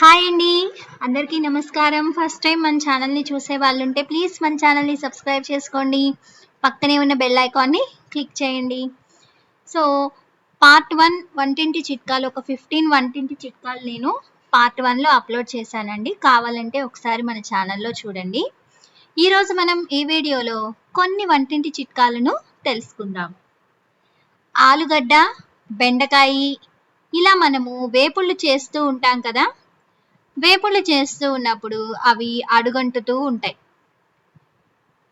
Hi అండి అందరికీ నమస్కారం. ఫస్ట్ టైం మన ఛానల్ని చూసే వాళ్ళు ఉంటే ప్లీజ్ మన ఛానల్ని సబ్స్క్రైబ్ చేసుకోండి. పక్కనే ఉన్న బెల్ ఐకాన్ని క్లిక్ చేయండి. సో పార్ట్ వన్ వంటింటి చిట్కాలు ఒక ఫిఫ్టీన్ వంటింటి చిట్కాలు నేను పార్ట్ వన్లో అప్లోడ్ చేశానండి. కావాలంటే ఒకసారి మన ఛానల్లో చూడండి. ఈరోజు మనం ఈ వీడియోలో కొన్ని వంటింటి చిట్కాలను తెలుసుకుందాం. ఆలుగడ్డ బెండకాయ ఇలా మనము వేపుళ్ళు చేస్తూ ఉంటాం కదా? వేపుళ్ళు చేస్తూ ఉన్నప్పుడు అవి అడుగంటుతూ ఉంటాయి.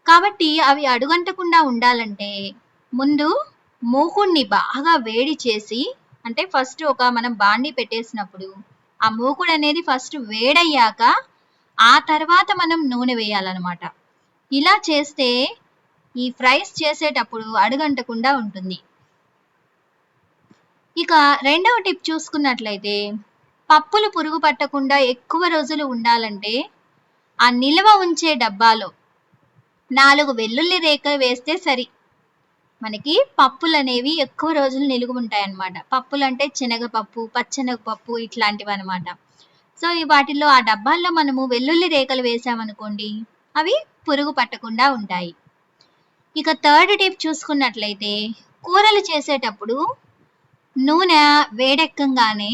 కాబట్టి అవి అడుగంటకుండా ఉండాలంటే ముందు మూకుడిని బాగా వేడి చేసి అంటే ఫస్ట్ ఒక మనం బాండి పెట్టేసినప్పుడు ఆ మూకుడు అనేది ఫస్ట్ వేడయ్యాక ఆ తర్వాత మనం నూనె వేయాలన్నమాట. ఇలా చేస్తే ఈ ఫ్రైస్ చేసేటప్పుడు అడుగంటకుండా ఉంటుంది. ఇక రెండవ టిప్ చూసుకున్నట్లయితే పప్పులు పురుగు పట్టకుండా ఎక్కువ రోజులు ఉండాలంటే ఆ నిల్వ ఉంచే డబ్బాలో నాలుగు వెల్లుల్లి రేఖలు వేస్తే సరి. మనకి పప్పులు అనేవి ఎక్కువ రోజులు నిలువ ఉంటాయి అన్నమాట పప్పులు అంటే శనగపప్పు పచ్చనగపప్పు ఇట్లాంటివి అనమాట సో ఈ వాటిల్లో ఆ డబ్బాల్లో మనము వెల్లుల్లి రేఖలు వేసామనుకోండి అవి పురుగు పట్టకుండా ఉంటాయి. ఇక థర్డ్ టిప్ చూసుకున్నట్లయితే కూరలు చేసేటప్పుడు నూనె వేడెక్కంగానే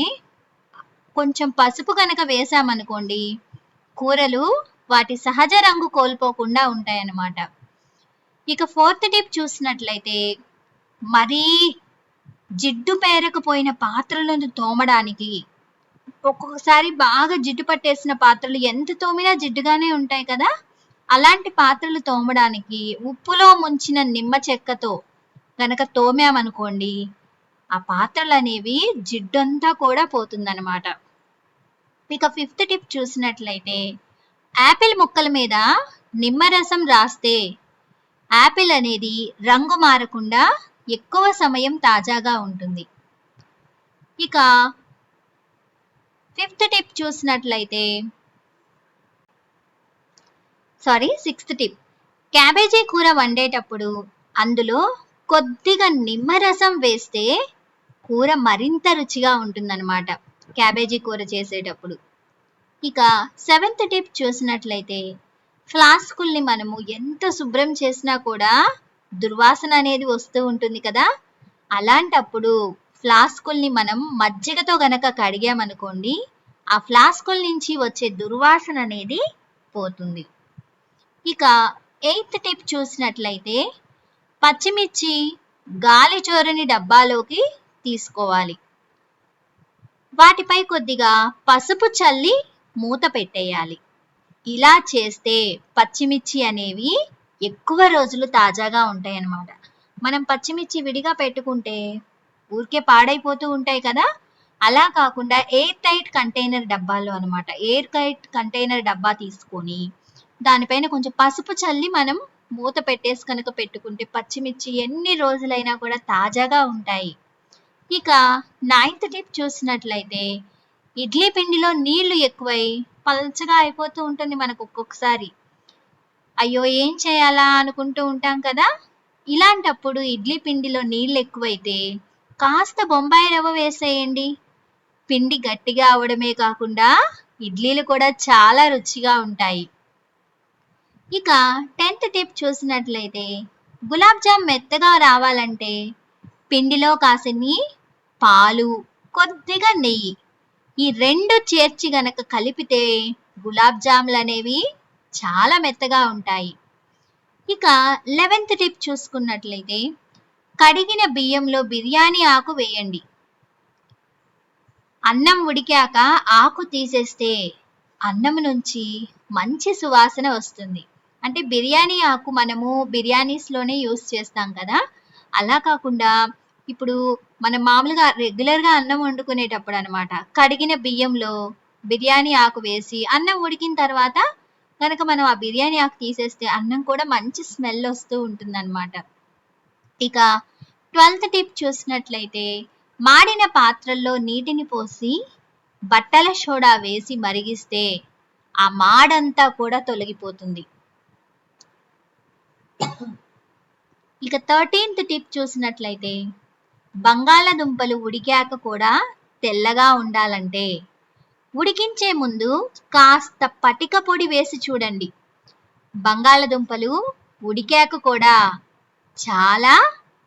కొంచెం పసుపు కనుక వేసామనుకోండి కూరలు వాటి సహజ రంగు కోల్పోకుండా ఉంటాయన్నమాట. ఇక ఫోర్త్ టిప్ చూసినట్లయితే మరీ జిడ్డు పేరకపోయిన పాత్రలను తోమడానికి ఒక్కొక్కసారి బాగా జిడ్డు పట్టేసిన పాత్రలు ఎంత తోమినా జిడ్డుగానే ఉంటాయి కదా? అలాంటి పాత్రలు తోమడానికి ఉప్పులో ముంచిన నిమ్మ చెక్కతో గనక తోమామనుకోండి ఆ పాత్రలు అనేవి జిడ్డంతా కూడా పోతుందన్నమాట. ఇక ఫిఫ్త్ టిప్ చూసినట్లయితే యాపిల్ ముక్కల మీద నిమ్మరసం రాస్తే యాపిల్ అనేది రంగు మారకుండా ఎక్కువ సమయం తాజాగా ఉంటుంది. ఇక ఫిఫ్త్ టిప్ చూసినట్లయితే సారీ సిక్స్త్ టిప్ క్యాబేజీ కూర వండేటప్పుడు అందులో కొద్దిగా నిమ్మరసం వేస్తే కూర మరింత రుచిగా ఉంటుందన్నమాట. క్యాబేజీ కూర చేసేటప్పుడు. ఇక సెవెంత్ టిప్ చూసినట్లయితే ఫ్లాస్కుల్ని మనము ఎంత శుభ్రం చేసినా కూడా దుర్వాసన అనేది వస్తూ ఉంటుంది కదా? అలాంటప్పుడు ఫ్లాస్కుల్ని మనం మజ్జిగతో గనక కడిగామనుకోండి ఆ ఫ్లాస్కుల నుంచి వచ్చే దుర్వాసన అనేది పోతుంది. ఇక ఎయిత్ టిప్ చూసినట్లయితే పచ్చిమిర్చి గాలి చోరని డబ్బాలోకి తీసుకోవాలి. వాటిపై కొద్దిగా పసుపు చల్లి మూత పెట్టేయాలి. ఇలా చేస్తే పచ్చిమిర్చి అనేవి ఎక్కువ రోజులు తాజాగా ఉంటాయి అన్నమాట మనం పచ్చిమిర్చి విడిగా పెట్టుకుంటే ఊరికే పాడైపోతూ ఉంటాయి కదా? అలా కాకుండా ఎయిర్ టైట్ కంటైనర్ డబ్బాలో అనమాట ఎయిర్ టైట్ కంటైనర్ డబ్బా తీసుకొని దానిపైన కొంచెం పసుపు చల్లి మనం మూత పెట్టేసి కనుక పెట్టుకుంటే పచ్చిమిర్చి ఎన్ని రోజులైనా కూడా తాజాగా ఉంటాయి. ఇక నైన్త్ టిప్ చూసినట్లయితే ఇడ్లీ పిండిలో నీళ్ళు ఎక్కువై పల్చగా అయిపోతూ ఉంటుంది మనకు ఒక్కొక్కసారి. అయ్యో ఏం చేయాలా అనుకుంటూ ఉంటాం కదా? ఇలాంటప్పుడు ఇడ్లీ పిండిలో నీళ్ళు ఎక్కువైతే కాస్త బొంబాయి రవ్వ వేసేయండి. పిండి గట్టిగా అవడమే కాకుండా ఇడ్లీలు కూడా చాలా రుచిగా ఉంటాయి. ఇక టెన్త్ టిప్ చూసినట్లయితే గులాబ్ జామ్ మెత్తగా రావాలంటే పిండిలో కాసిని పాలు కొద్దిగా నెయ్యి ఈ రెండు చేర్చి గనక కలిపితే గులాబ్ జాములు అనేవి చాలా మెత్తగా ఉంటాయి. ఇక లెవెన్త్ టిప్ చూసుకున్నట్లయితే కడిగిన బియ్యంలో బిర్యానీ ఆకు వేయండి. అన్నం ఉడికాక ఆకు తీసేస్తే అన్నం నుంచి మంచి సువాసన వస్తుంది. అంటే బిర్యానీ ఆకు మనము బిర్యానీస్లోనే యూస్ చేస్తాం కదా? అలా కాకుండా ఇప్పుడు మనం మామూలుగా రెగ్యులర్గా అన్నం వండుకునేటప్పుడు అనమాట కడిగిన బియ్యంలో బిర్యానీ ఆకు వేసి అన్నం ఉడికిన తర్వాత కనుక మనం ఆ బిర్యానీ ఆకు తీసేస్తే అన్నం కూడా మంచి స్మెల్ వస్తూ ఉంటుందన్నమాట. ఇక ట్వెల్త్ టిప్ చూసినట్లయితే మాడిన పాత్రల్లో నీటిని పోసి బట్టల సోడా వేసి మరిగిస్తే ఆ మాడంతా కూడా తొలగిపోతుంది. ఇక థర్టీన్త్ టిప్ చూసినట్లయితే బంగాళదుంపలు ఉడికాక కూడా తెల్లగా ఉండాలంటే. ఉడికించే ముందు కాస్త పటిక పొడి వేసి చూడండి. బంగాళదుంపలు ఉడికాక కూడా చాలా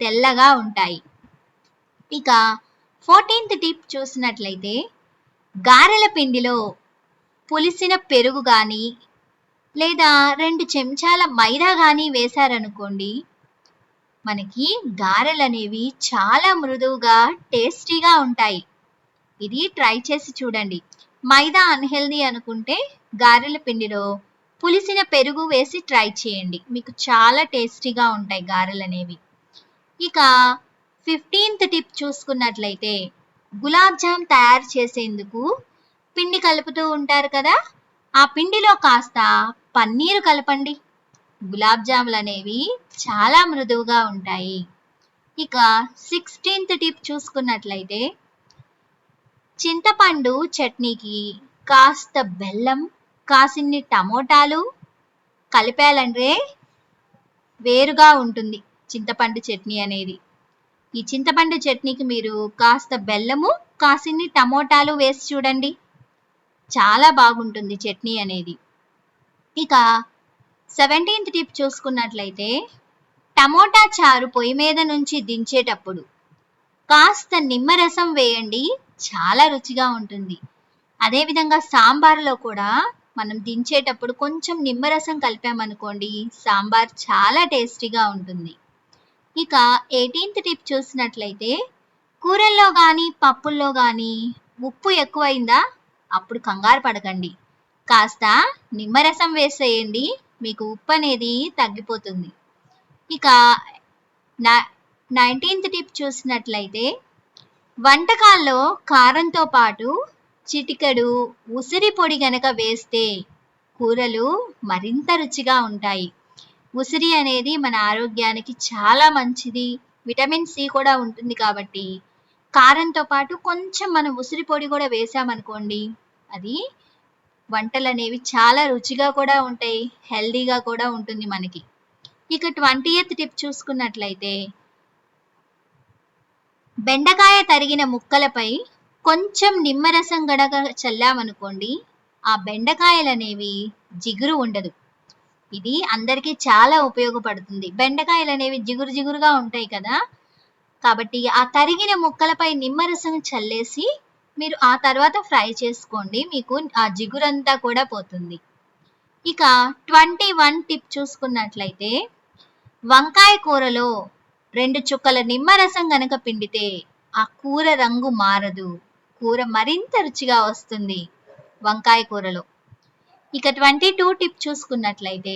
తెల్లగా ఉంటాయి. ఇక ఫోర్టీన్త్ టిప్ చూసినట్లయితే గారెల పిండిలో పులిసిన పెరుగు కానీ లేదా రెండు చెంచాల మైదా కానీ వేశారనుకోండి మనకి గారెలు అనేవి చాలా మృదువుగా టేస్టీగా ఉంటాయి. ఇది ట్రై చేసి చూడండి. మైదా అన్హెల్దీ అనుకుంటే గారెల పిండిలో పులిసిన పెరుగు వేసి ట్రై చేయండి. మీకు చాలా టేస్టీగా ఉంటాయి గారెలు అనేవి ఇక ఫిఫ్టీన్త్ టిప్ చూసుకున్నట్లయితే గులాబ్ జామ్ తయారు చేసేందుకు పిండి కలుపుతూ ఉంటారు కదా? ఆ పిండిలో కాస్త పన్నీరు కలపండి. గులాబ్ జాములు అనేవి చాలా మృదువుగా ఉంటాయి. ఇక సిక్స్టీన్త్ టిప్ చూసుకున్నట్లయితే చింతపండు చట్నీకి కాస్త బెల్లం కాసిన్ని టమోటాలు కలిపాలంటే వేరుగా ఉంటుంది చింతపండు చట్నీ అనేది. ఈ చింతపండు చట్నీకి మీరు కాస్త బెల్లము కాసిన్ని టమోటాలు వేసి చూడండి. చాలా బాగుంటుంది చట్నీ అనేది. ఇక సెవెంటీన్త్ టిప్ చూసుకున్నట్లయితే టమోటా చారు పొయ్యి మీద నుంచి దించేటప్పుడు కాస్త నిమ్మరసం వేయండి చాలా రుచిగా ఉంటుంది. అదేవిధంగా సాంబార్లో కూడా మనం దించేటప్పుడు కొంచెం నిమ్మరసం కలిపామనుకోండి సాంబార్ చాలా టేస్టీగా ఉంటుంది. ఇక ఎయిటీన్త్ టిప్ చూసినట్లయితే కూరల్లో కానీ పప్పుల్లో కానీ ఉప్పు ఎక్కువైందా అప్పుడు కంగారు పడకండి. కాస్త నిమ్మరసం వేసేయండి మీకు ఉప్పు అనేది తగ్గిపోతుంది. ఇక నా నైన్టీన్త్ టిప్ చూసినట్లయితే వంటకాల్లో కారంతో పాటు చిటికెడు ఉసిరి పొడి గనక వేస్తే కూరలు మరింత రుచిగా ఉంటాయి. ఉసిరి అనేది మన ఆరోగ్యానికి చాలా మంచిది. విటమిన్ సి కూడా ఉంటుంది కాబట్టి కారంతో పాటు కొంచెం మనం ఉసిరి పొడి కూడా వేసామనుకోండి అది వంటలు అనేవి చాలా రుచిగా కూడా ఉంటాయి హెల్దీగా కూడా ఉంటుంది మనకి. ఇక ట్వంటీ ఎయిత్ టిప్ చూసుకున్నట్లయితే బెండకాయ తరిగిన ముక్కలపై కొంచెం నిమ్మరసం గడగ చల్లామనుకోండి ఆ బెండకాయలు అనేవి జిగురు ఉండదు. ఇది అందరికీ చాలా ఉపయోగపడుతుంది. బెండకాయలు అనేవి జిగురు జిగురుగా ఉంటాయి కదా కాబట్టి ఆ తరిగిన ముక్కలపై నిమ్మరసం చల్లేసి మీరు ఆ తర్వాత ఫ్రై చేసుకోండి మీకు ఆ జిగురంతా కూడా పోతుంది. ఇక ట్వంటీ వన్ టిప్ చూసుకున్నట్లయితే వంకాయ కూరలో రెండు చుక్కల నిమ్మరసం గనక పిండితే ఆ కూర రంగు మారదు. కూర మరింత రుచిగా వస్తుంది వంకాయ కూరలో. ఇక ట్వంటీ టూ టిప్ చూసుకున్నట్లయితే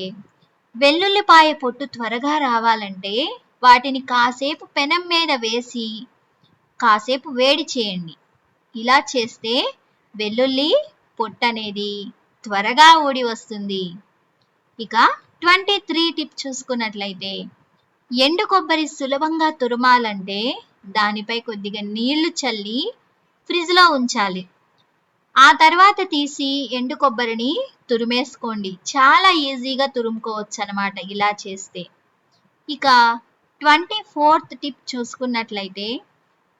వెల్లుల్లిపాయ పొట్టు త్వరగా రావాలంటే వాటిని కాసేపు పెనం మీద వేసి కాసేపు వేడి చేయండి. ఇలా చేస్తే వెల్లుల్లి పొట్టు అనేది త్వరగా ఊడి వస్తుంది. ఇక ట్వంటీ త్రీ టిప్ చూసుకున్నట్లయితే ఎండు కొబ్బరి సులభంగా తురమాలంటే దానిపై కొద్దిగా నీళ్ళు చల్లి ఫ్రిడ్జ్లో ఉంచాలి. ఆ తర్వాత తీసి ఎండు కొబ్బరిని తురిమేసుకోండి. చాలా ఈజీగా తురుముకోవచ్చు అనమాట ఇలా చేస్తే. ఇక ట్వంటీ ఫోర్త్ టిప్ చూసుకున్నట్లయితే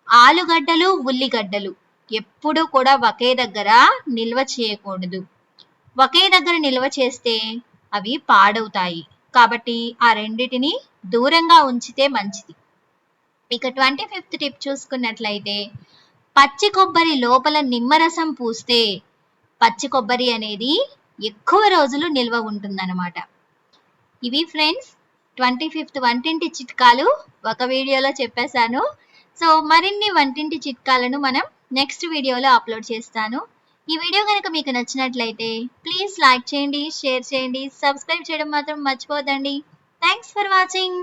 ఆలుగడ్డలు ఉల్లిగడ్డలు ఎప్పుడూ కూడా ఒకే దగ్గర నిల్వ చేయకూడదు. ఒకే దగ్గర నిల్వ చేస్తే అవి పాడవుతాయి. కాబట్టి ఆ రెండిటిని దూరంగా ఉంచితే మంచిది. ఇక ట్వంటీ ఫిఫ్త్ టిప్ చూసుకున్నట్లయితే పచ్చి కొబ్బరి లోపల నిమ్మరసం పూస్తే పచ్చి కొబ్బరి అనేది ఎక్కువ రోజులు నిల్వ ఉంటుందన్నమాట. ఇవి ఫ్రెండ్స్ ట్వంటీ ఫిఫ్త్ వంటింటి చిట్కాలు ఒక వీడియోలో చెప్పేశాను. సో మరిన్ని వంటింటి చిట్కాలను మనం నెక్స్ట్ వీడియోలో అప్లోడ్ చేస్తాను. ఈ వీడియో కనుక మీకు నచ్చినట్లయితే ప్లీజ్ లైక్ చేయండి షేర్ చేయండి సబ్స్క్రైబ్ చేయడం మాత్రం మర్చిపోదండి థ్యాంక్స్ ఫర్ వాచింగ్